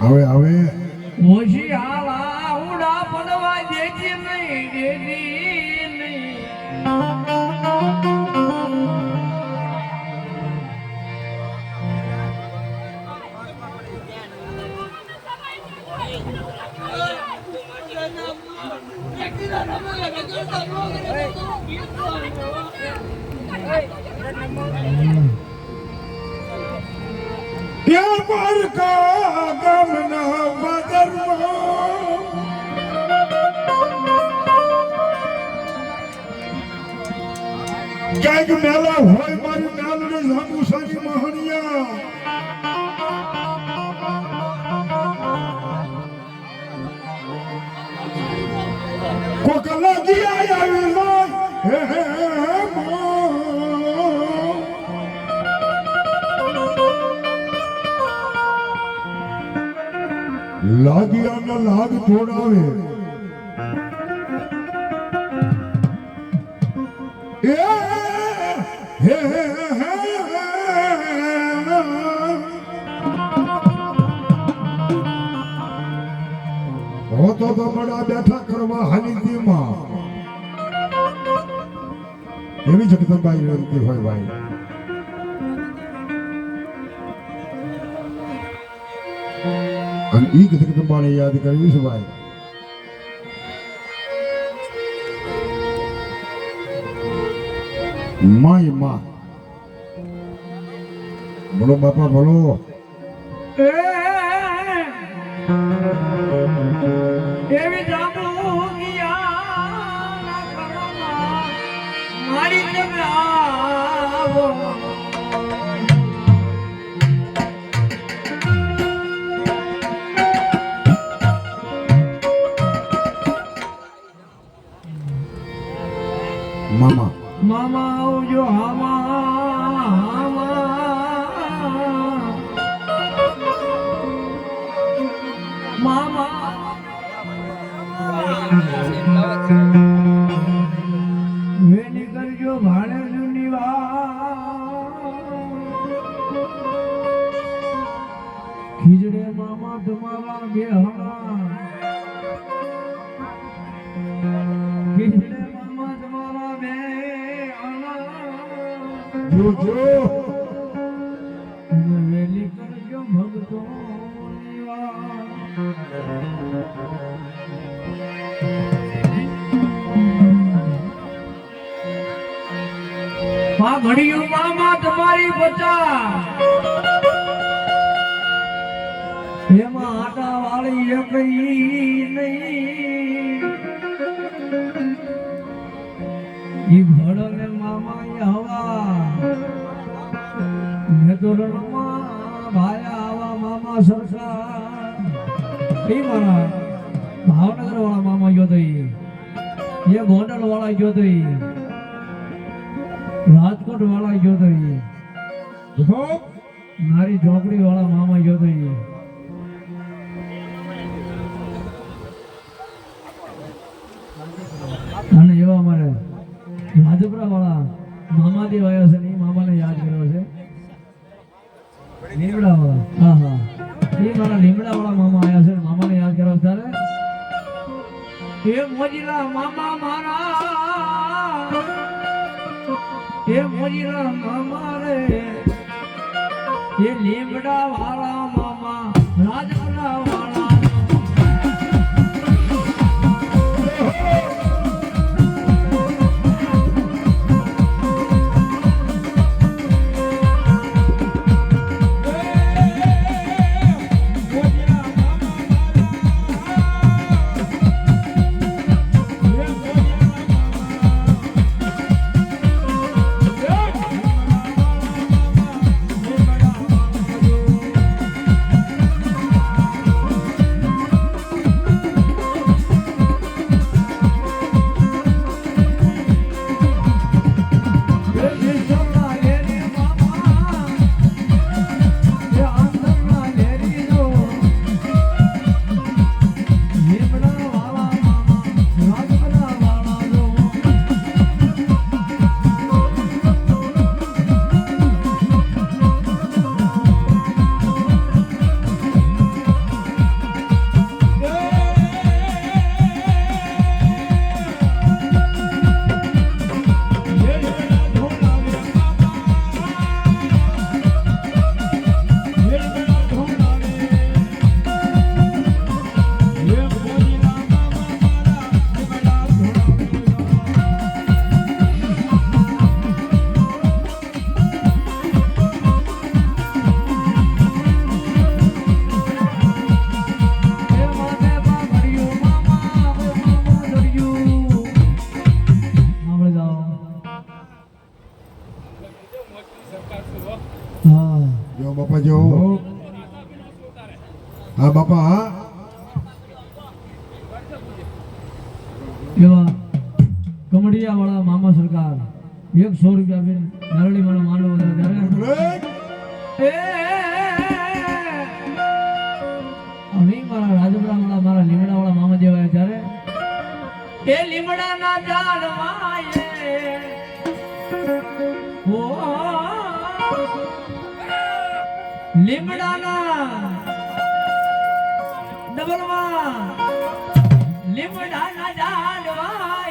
હવે હવે. ઓછી હાલા ઉડા પડવા દેજે નહીં દેતી નહીં. ત્યાં પારકા ગામના બજારમાં ક્યાંક મેલા હોય મારી મેલડી સામુસારી મહણિયા. કોક લાગી આવી લોય હે હે લાગિયાના લાગ જોડાવે. એ, હે હે હે, હો તો બડા બેઠા કરવા હાનિતીમાં એવી જગદંબાઈ રમતી હોય ભાઈ. અને ઈ જગદંબાને યાદ કરવી છે ભાઈ માયમાં. બોલો બાપા, બોલો. એ એવી જાદુ મારી તમે આવો. ખીજડે મામા તમારા બે હણા ખીજડે મામા તમારા બે હણા જો જો. વેલી કરજો ભગતો માં ઘડિયું મામા તમારી બચા ઈ ભડલે મામા ઈ હવા. મેં તો રણમાં ભાયા આવા મામા સરસા એ મારા ભાવનગર વાળા મામા ગયો તો એ ગોંડલ વાળા ગયો રાજકોટ વાળા ગયો તો લીમડા વાળા હા હા એ મારા લીમડા વાળા મામા આવ્યા છે ને મામાને યાદ કર્યો છે તારે એ મોજીલા મામા મારા એ મોજીલા મામા રે એ લીમડા બાપા એવા કમડિયા વાળા મામા સરકાર એકસો રૂપિયા બેન નારળી મારો માનવ ત્યારે મારા રાજપરા વાળા મારા લીમડા વાળા મામા જેવા ત્યારે એ લીમડા ના ઝાડ માયે. લીમડા ના ડબલમાં લીમડાના ઝાડવા.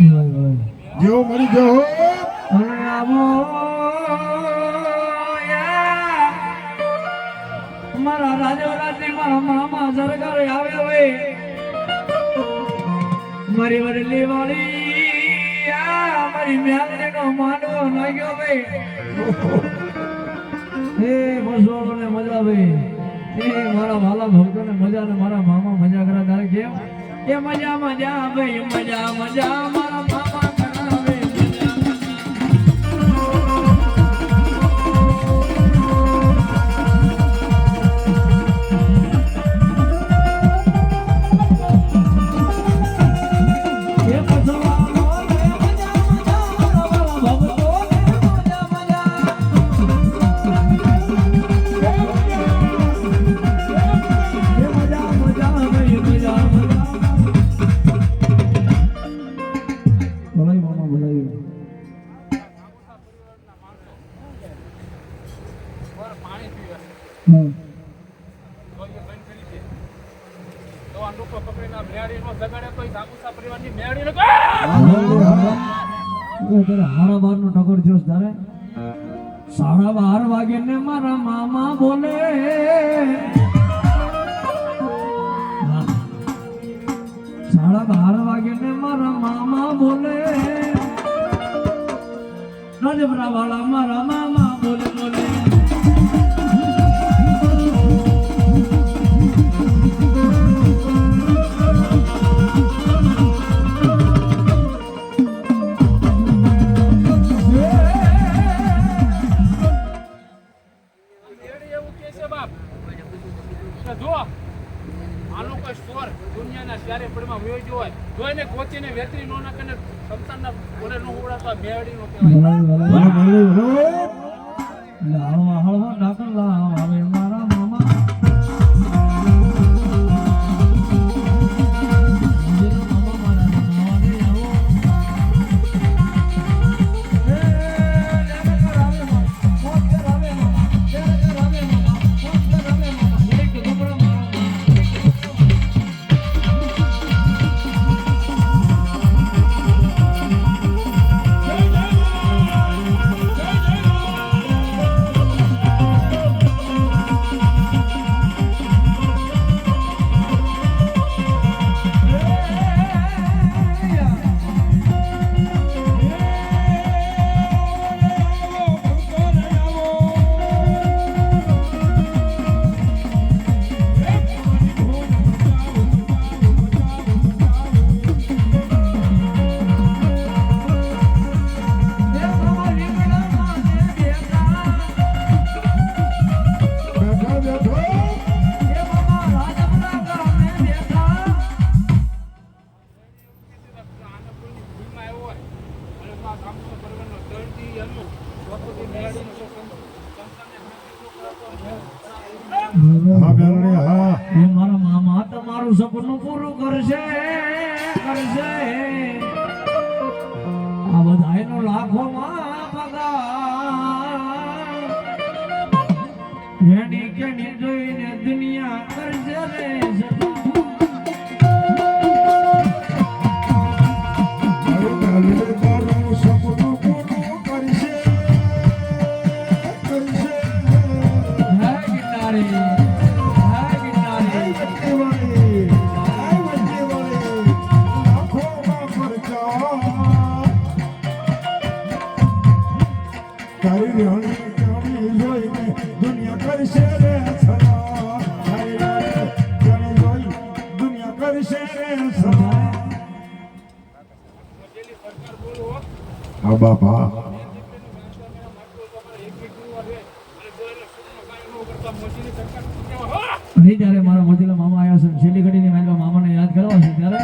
જો મરી ગયો રામો મારા રાજો રાત્રી મારા મામા સરકારે આવ્યા હોય. મારી વડલી વાળી મારી મ્યાલને નો માનવો નાખ્યો ભાઈ. એ મસવાળોને મજા ભાઈ એ મારા વાલા ભક્તોને મજા ને મારા મામા મજા કરા તારે કેમ? એ મજા મજા ભાઈ, મજા મજા મજા સાડા બાર નો ટકોર થયો તારે સાડા બાર વાગે ને મારા મામા બોલે સાડા બાર વાગે ને મારા મામા બોલે રાજપરા વાળા મારા મામા કે જો આનો કોઈ સ્વર દુનિયાના ચારે પડમાં વયો ગયો હોય તો એને કોચીને વેતરી નો નાખે ને સંતાનના ઓલે નો ઉડાતા મેળી નો કહેવાય નહીં ત્યારે મારા મોતીલા મામા આવ્યા છે છેલ્લી ઘડીની મારી મામાને યાદ કરવા છે, ત્યારે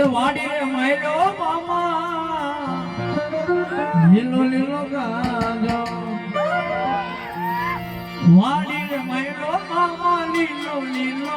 એ વાડી રે માયલો મામા. લીલો લીલો ગાજો. વાડી રે માયલો મામા, લીલો લીલો